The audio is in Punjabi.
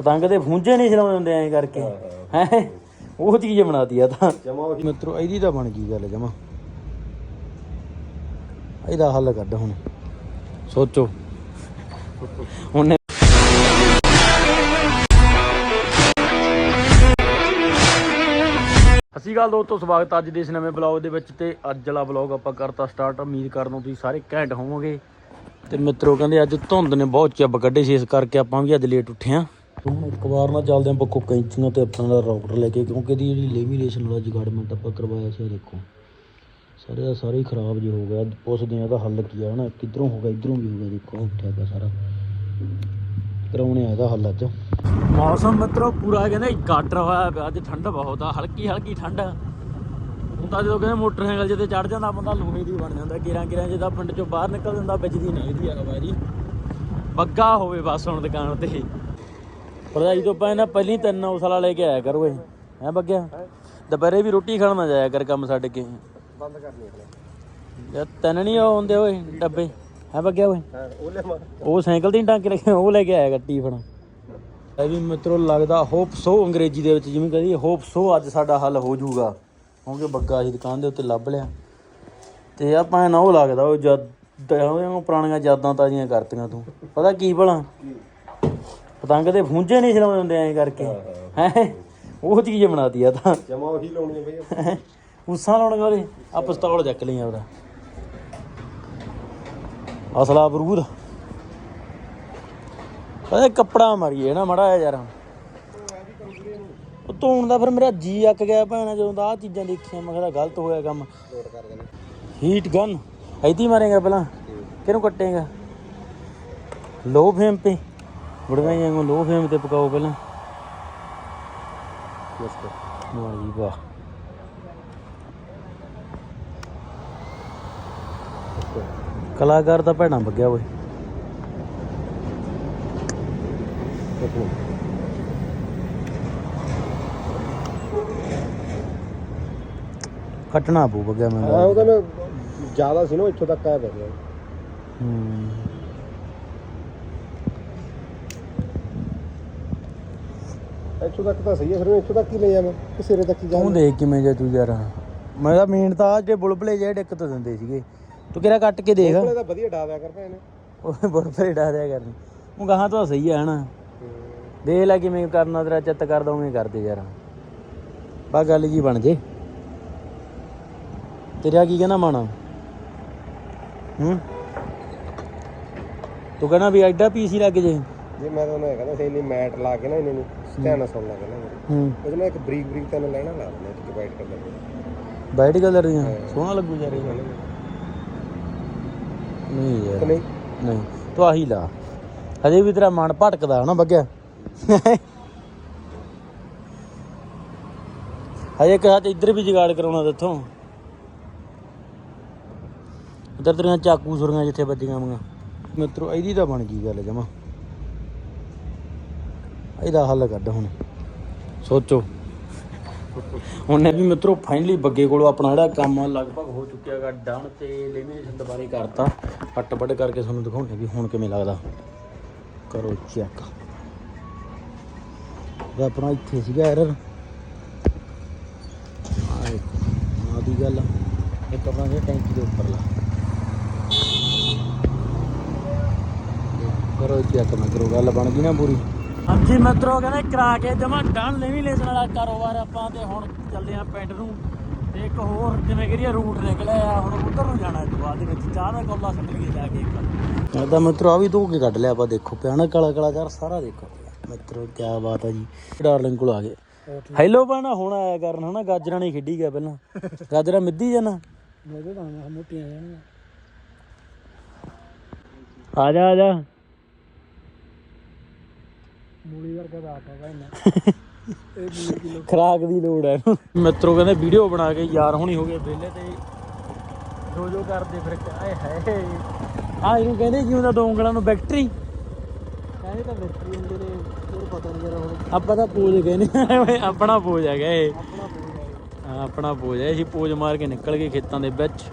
ਪਤੰਗ ਦੇ ਫੂੰਜੇ ਨਹੀਂ ਚਲਾਉਂਦੇ ਹੁੰਦੇ ਐਂ ਕਰਕੇ। ਹੈ ਉਹ ਚੀਜ਼ ਬਣਾਤੀ ਆ ਤਾਂ। ਜਮਾ ਮਿੱਤਰੋ ਇਹਦੀ ਤਾਂ ਬਣ ਗਈ ਗੱਲ ਜਮਾ। ਇਹਦਾ ਹੱਲ ਕੱਢ ਹੁਣ। ਸੋਚੋ। ਉਹਨੇ ਅਸੀਂ ਗੱਲ ਦੋਸਤੋ ਸਵਾਗਤ ਅੱਜ ਦੇ ਇਸ ਨਵੇਂ ਬਲੌਗ ਦੇ ਵਿੱਚ ਤੇ ਅੱਜ ਵਾਲਾ ਬਲੌਗ ਆਪਾਂ ਕਰਤਾ ਸਟਾਰਟ ਉਮੀਦ ਕਰਦਾ ਤੁਸੀਂ ਸਾਰੇ ਘੈਂਟ ਹੋਵੋਗੇ। ਤੇ ਮਿੱਤਰੋ ਕਹਿੰਦੇ ਅੱਜ ਧੁੰਦ ਨੇ ਬਹੁਤ ਚੱਬ ਕੱਢੇ ਸੀ ਇਸ ਕਰਕੇ ਆਪਾਂ ਵੀ ਅੱਜ ਲੇਟ ਉੱਠੇ ਆਂ। ਹੁਣ ਇੱਕ ਵਾਰ ਨਾ ਚੱਲਦੇ ਆਂ ਪੱਕੋ ਕੈਂਚੀਆਂ ਤੇ ਆਪਣਾ ਦਾ ਰਾਊਟਰ ਲੈ ਕੇ, ਕਿਉਂਕਿ ਇਹਦੀ ਜਿਹੜੀ ਲੈਮੀਨੇਸ਼ਨ ਵਾਲਾ ਜਗਾੜਮੈਂਟ ਆਪਾਂ ਕਰਵਾਇਆ ਸੀ ਦੇਖੋ। ਸਾਰੇ ਦਾ ਸਾਰਾ ਖਰਾਬ ਜਿਹਾ ਹੋ ਗਿਆ। ਪੁੱਛਦੇ ਆ ਇਹਦਾ ਹੱਲ ਕੀ ਆ, ਹਨਾ? ਕਿੱਧਰੋਂ ਹੋ ਇਧਰੋਂ ਵੀ ਹੋ ਦੇਖੋ, ਉੱਠਿਆ ਪਿਆ ਸਾਰਾ। ਕਰਾਉਣੇ ਆ ਇਹਦਾ ਹੱਲ ਅੱਜ। ਮੌਸਮ ਮਿੱਤਰੋ, ਪੂਰਾ ਕਹਿੰਦੇ ਗਾਡਰ ਹੋਇਆ ਪਿਆ, ਅੱਜ ਠੰਡ ਬਹੁਤ ਆ, ਹਲਕੀ ਹਲਕੀ ਠੰਡ। ਹੁਣ ਤਾਂ ਜਦੋਂ ਕਹਿੰਦੇ ਮੋਟਰਸਾਈਕਲ ਜਿੱਤੇ ਚੜ ਜਾਂਦਾ, ਬੰਦਾ ਲੋਹੇ ਦੀ ਬਣ ਜਾਂਦਾ, ਗਿਰਾਂ ਗਿਰਾਂ ਜਿਹਦਾ ਪਿੰਡ ਚੋਂ ਬਾਹਰ ਨਿਕਲ ਜਾਂਦਾ ਵੱਜਦੀ ਨਹੀਂ ਇਹਦੀ ਹਵਾ ਜੀ। ਬੱਗਾ ਹੋਵੇ ਬਸ ਹੁਣ ਦੁਕਾਨ ਤੇ। ਭਰਜਾਈ ਤੋਂ ਪਹਿਲਾਂ ਪਹਿਲੀ ਤਿੰਨ ਉਸਲਾ ਲੈ ਕੇ ਆਇਆ ਕਰੋ ਇਹ। ਹੈ ਬੱਗਿਆ? ਦੁਪਹਿਰੇ ਵੀ ਰੋਟੀ ਖਾਣ ਨਾ ਜਾਇਆ ਕਰ ਕੰਮ ਛੱਡ ਕੇ। ਬੰਦ ਹੈ ਯਾਰ ਤਿੰਨ ਨਹੀਂ ਉਹ ਹੁੰਦੇ ਓਏ ਡੱਬੇ। ਹੈ ਬੱਗਿਆ ਓਏ? ਉਹ ਸਾਈਕਲ ਦੀ ਟਾਂਕੇ ਰੱਖੇ ਉਹ ਲੈ ਕੇ ਆਇਆ ਗੱਟੀ ਫਣ ਇਹ ਵੀ ਮਿੱਤਰੋ ਲੱਗਦਾ ਹੋਪ ਸੋ ਅੰਗਰੇਜ਼ੀ ਦੇ ਵਿੱਚ ਜਿਵੇਂ ਕਹਦੀ ਹੋਪ ਸੋ ਅੱਜ ਸਾਡਾ ਹੱਲ ਹੋ ਜਾਊਗਾ। ਕਿਉਂਕਿ ਬੱਗਾ ਅਸੀਂ ਦੁਕਾਨ ਦੇ ਉੱਤੇ ਲੱਭ ਲਿਆ। ਤੇ ਆਪਾਂ ਨਾ ਉਹ ਲੱਗਦਾ ਉਹ ਜਦ ਉਹ ਪੁਰਾਣੀਆਂ ਯਾਦਾਂ ਤਾਜ਼ੀਆਂ ਕਰਤੀਆਂ ਤੂੰ। ਪਤਾ ਕੀ ਭਲਾ? ਪਤੰਗ ਦੇ ਫੂੰਜੇ ਨਹੀਂ ਚਲਾਉਂਦੇ ਹੁੰਦੇ ਐਂ ਕਰਕੇ। ਹੈ ਉਹ ਚੀਜ਼ ਬਣਾਤੀ ਆ ਤਾਂ। ਜਮਾ ਉਹੀ ਲਾਉਣੀ ਹੈ ਬਈ ਉਸਾਂ ਲਾਉਣ ਵਾਲੇ ਆ ਪਿਸਤੌਲ ਚੱਕ ਲਈ ਉਹਦਾ। ਅਸਲਾ ਬਰੂਦ ਅਰੇ ਕੱਪੜਾ ਮਾਰੀਏ ਨਾ ਮੜਾ ਯਾਰ। ਉਹ ਧੋਣ ਦਾ ਫਿਰ ਮੇਰਾ ਜੀ ਅੱਕ ਗਿਆ ਭੈਣਾ ਜਦੋਂ ਦਾ ਆ ਚੀਜ਼ਾਂ ਦੇਖੀਆਂ ਮੈਂ ਕਿਹਾ ਗਲਤ ਹੋਇਆ ਕੰਮ। ਹੀਟ ਗਨ ਐਦੀ ਮਾਰੇਗਾ ਪਹਿਲਾਂ। ਕਿਹਨੂੰ ਕੱਟੇਗਾ? ਲੋ ਫੇਮ ਤੇ। ਬੁੜਗਾ ਜਾਂਗੋ ਲੋ ਫੇਮ ਤੇ ਪਕਾਓ ਪਹਿਲਾਂ। ਵਾਹ ਜੀ ਵਾਹ। ਕਲਾਕਾਰ ਤਾਂ ਭੈਣਾ ਬੱਗਿਆ ਓਏ। ਕੱਟਣਾ ਪਊ ਬੱਗਿਆ ਹਾਂ ਮੈਨੂੰ ਉਹਦਾ ਨਾ ਜ਼ਿਆਦਾ ਸੀ ਨਾ ਇੱਥੋਂ ਤੱਕ ਆਇਆ ਪਿਆ ਹੂੰ। ਇੱਥੋਂ ਤੱਕ ਤਾਂ ਸਹੀ ਹੈ ਫਿਰ ਮੈਂ ਇੱਥੋਂ ਤੱਕ ਹੀ ਲੈ ਜਾਵਾਂ? ਕਿ ਸਿਰੇ ਤੱਕ ਹੀ ਤੂੰ ਜਾਵਾਂ ਦੇਖ ਕਿਵੇਂ ਜਾ ਤੂੰ ਯਾਰ। ਮੈਂ ਤਾਂ ਮੇਨ ਤਾਂ ਆਹ ਜੇ ਬੁਲਬੁਲੇ ਜਿਹੜੇ ਡਿੱਕ ਤੋਂ ਦਿੰਦੇ ਸੀਗੇ। ਤੂੰ ਕਿਹੜਾ ਕੱਟ ਕੇ ਦੇਖ? ਕੋਲੇ ਤਾਂ ਵਧੀਆ ਡਾਵਿਆ ਕਰ ਭੈਣ। ਉਹ ਬੁਲਬੁਲੇ ਡਾ ਦਿਆ ਕਰਨੀ ਉਹ ਗਾਹਾਂ ਤਾਂ ਸਹੀ ਆ ਹਨਾ? ਦੇਖ ਲੈ ਕਿਵੇਂ ਕਰਨਾ ਤੇਰਾ ਚਿੱਤ ਕਰਦਾ ਉਵੇਂ ਕਰਦੇ ਯਾਰ। ਬਾ ਗੱਲ ਜੀ ਬਣ ਜੇ। ਤੇਰਾ ਕੀ ਕਹਿਣਾ ਮਾਣਾ? ਹੂੰ? ਤੂੰ ਕਹਿਣਾ ਵੀ ਐਡਾ ਪੀਸੀ ਲੱਗ ਜੇ। ਜੇ ਮੈਂ ਤਾਂ ਉਹਨੇ ਕਹਿੰਦਾ ਸੀ ਇੰਨੀ ਮੈਟ ਲਾ ਕੇ ਨਾ ਇਹਨਾਂ ਨੂੰ। ਧਿਆਨ ਨਾਲ ਸੁਣ ਲਾ ਕਹਿੰਦਾ ਹੂੰ। ਉਹਦੇ ਨਾਲ ਇੱਕ ਬਰੀਕ ਬਰੀਕ ਤਾਂ ਲੈਣਾ ਲਾ ਦਿੰਦਾ ਇੱਕ ਵਾਈਟ ਕਲਰ ਵਾਈਟ ਕਲਰ ਦੀਆਂ? ਸੋਹਣਾ ਲੱਗੂ ਯਾਰ ਇਹ। ਨਹੀਂ ਯਾਰ। ਨਹੀਂ? ਨਹੀਂ ਤੂੰ ਆਹੀ ਲਾ। ਹਜੇ ਵੀ ਤੇਰਾ ਮਨ ਭਟਕਦਾ ਹਨਾ ਬੱਗਿਆ ਹਜੇ ਕਹਾ ਤੇ ਇੱਧਰ ਵੀ ਜਗਾੜ ਕਰਾਉਣਾ ਦਿੱਥੋਂ ਇੱਧਰ ਤੇਰੀਆਂ ਚਾਕੂ ਸੁਰੀਆਂ ਜਿੱਥੇ ਵੱਜੀਆਂ ਮੰਗਾ ਮਿੱਤਰੋ ਇਹਦੀ ਤਾਂ ਬਣ ਗਈ ਗੱਲ ਜਮਾ। ਇਹਦਾ ਹੱਲ ਕੱਢ ਹੁਣ। ਸੋਚੋ। ਉਹਨੇ ਵੀ ਮਿੱਤਰੋ ਫਾਈਨਲੀ ਬੱਗੇ ਕੋਲੋਂ ਆਪਣਾ ਜਿਹੜਾ ਕੰਮ ਲਗਭਗ ਹੋ ਚੁੱਕਿਆ ਹੈਗਾ ਡਨ ਤੇ ਲੈਮੀਨੇਸ਼ਨ ਦੁਬਾਰੇ ਕਰਤਾ। ਫੱਟ ਵੱਡ ਕਰਕੇ ਤੁਹਾਨੂੰ ਦਿਖਾਉਂਦੇ ਵੀ ਹੁਣ ਕਿਵੇਂ ਲੱਗਦਾ। ਕਰੋ ਚੈੱਕ ਇਹ ਆਪਣਾ ਇੱਥੇ ਸੀਗਾ ਐਰਰ ਆ ਦੀ ਗੱਲ ਆ। ਇੱਕ ਆਪਣਾ ਜਿਹੜਾ ਟੈਂਕੀ ਦੇ ਉੱਪਰ ਲਾ ਕਰੋ ਚੈੱਕ ਨਾ ਕਰੋ, ਗੱਲ ਬਣ ਗਈ ਨਾ ਪੂਰੀ। ਹਾਂਜੀ ਮਿੱਤਰੋ ਕਹਿੰਦੇ ਕਰਾ ਕੇ ਜਮਾ ਡਨ ਲੈਮੀਨੇਸ਼ਨ ਵਾਲਾ ਕਾਰੋਬਾਰ ਆਪਾਂ ਤੇ ਹੁਣ ਚੱਲਦੇ ਆ ਪਿੰਡ ਨੂੰ। ਤੇ ਇੱਕ ਹੋਰ ਜਿਵੇਂ ਕਰੀਏ ਰੂਟ ਨਿਕਲਿਆ ਆ ਹੁਣ ਉਧਰ ਨੂੰ ਜਾਣਾ ਇਸ ਬਾਅਦ ਦੇ ਵਿੱਚ। ਚਾਹ ਦਾ ਕੋਲਾ ਸੁੱਟ ਲਈਏ ਜਾ ਕੇ ਇੱਕ। ਇਹਦਾ ਮਿੱਤਰੋ ਆ ਵੀ ਧੋ ਕੇ ਕੱਢ ਲਿਆ ਆਪਾਂ ਦੇਖੋ ਪਿਆਣਾ ਕਾਲਾ ਕਾਲਾ ਚਾਰ ਸਾਰਾ ਦੇਖੋ। ਮਿੱਤਰੋ ਕੀ ਬਾਤ ਆ ਜੀ। ਡਾਰਲਿੰਗ ਕੋਲ ਆ ਗਏ। ਹੈਲੋ ਬਾਣਾ ਹੁਣ ਆਇਆ ਕਰਨ ਹਨਾ? ਗਾਜਰਾਂ ਨਹੀਂ ਖੇਡੀ ਗਿਆ ਪਹਿਲਾਂ। ਗਾਜਰਾਂ ਮਿੱਧੀ ਜਾਣਾ ਮੇਰੇ ਤਾਂ ਮੋਟੀਆਂ ਜਾਣੀਆਂ ਆ ਜਾ ਆ ਜਾ। ਮੂਲੀ ਵਰਗਾ ਦਾ ਆਟਾ ਭਾਈ ਇਹ ਮੂਲੀ ਕਿਲੋ। ਖਰਾਕ ਦੀ ਲੋੜ ਹੈ ਮਿੱਤਰੋ ਕਹਿੰਦੇ ਵੀਡੀਓ ਬਣਾ ਕੇ ਯਾਰ ਹੁਣੀ ਹੋ ਗਏ ਵਿਹਲੇ ਤੇ ਜੋ ਜੋ ਕਰਦੇ ਫਿਰ ਆਏ ਹੈ ਆ ਇਹਨੂੰ ਕਹਿੰਦੇ ਕੀ ਹੁੰਦਾ ਦੋ ਉਂਗਲਾਂ ਨੂੰ ਬੈਕਟਰੀ। ਕਹਿੰਦੇ ਤਾਂ ਬੈਟਰੀ ਹੁੰਦੇ ਨੇ ਹੋਰ ਪਤਾ ਨਹੀਂ ਜਰਾ ਹੁਣ। ਆਪਾਂ ਤਾਂ ਪੋਜ ਕਹਿੰਦੇ ਆਪਣਾ ਪੋਜ ਹੈਗਾ ਇਹ। ਆਪਣਾ ਪੂਰਾ ਹਾਂ, ਆਪਣਾ ਪੋਜ ਹੈ ਅਸੀਂ ਪੋਜ ਮਾਰ ਕੇ ਨਿਕਲ ਗਏ ਖੇਤਾਂ ਦੇ ਵਿੱਚ।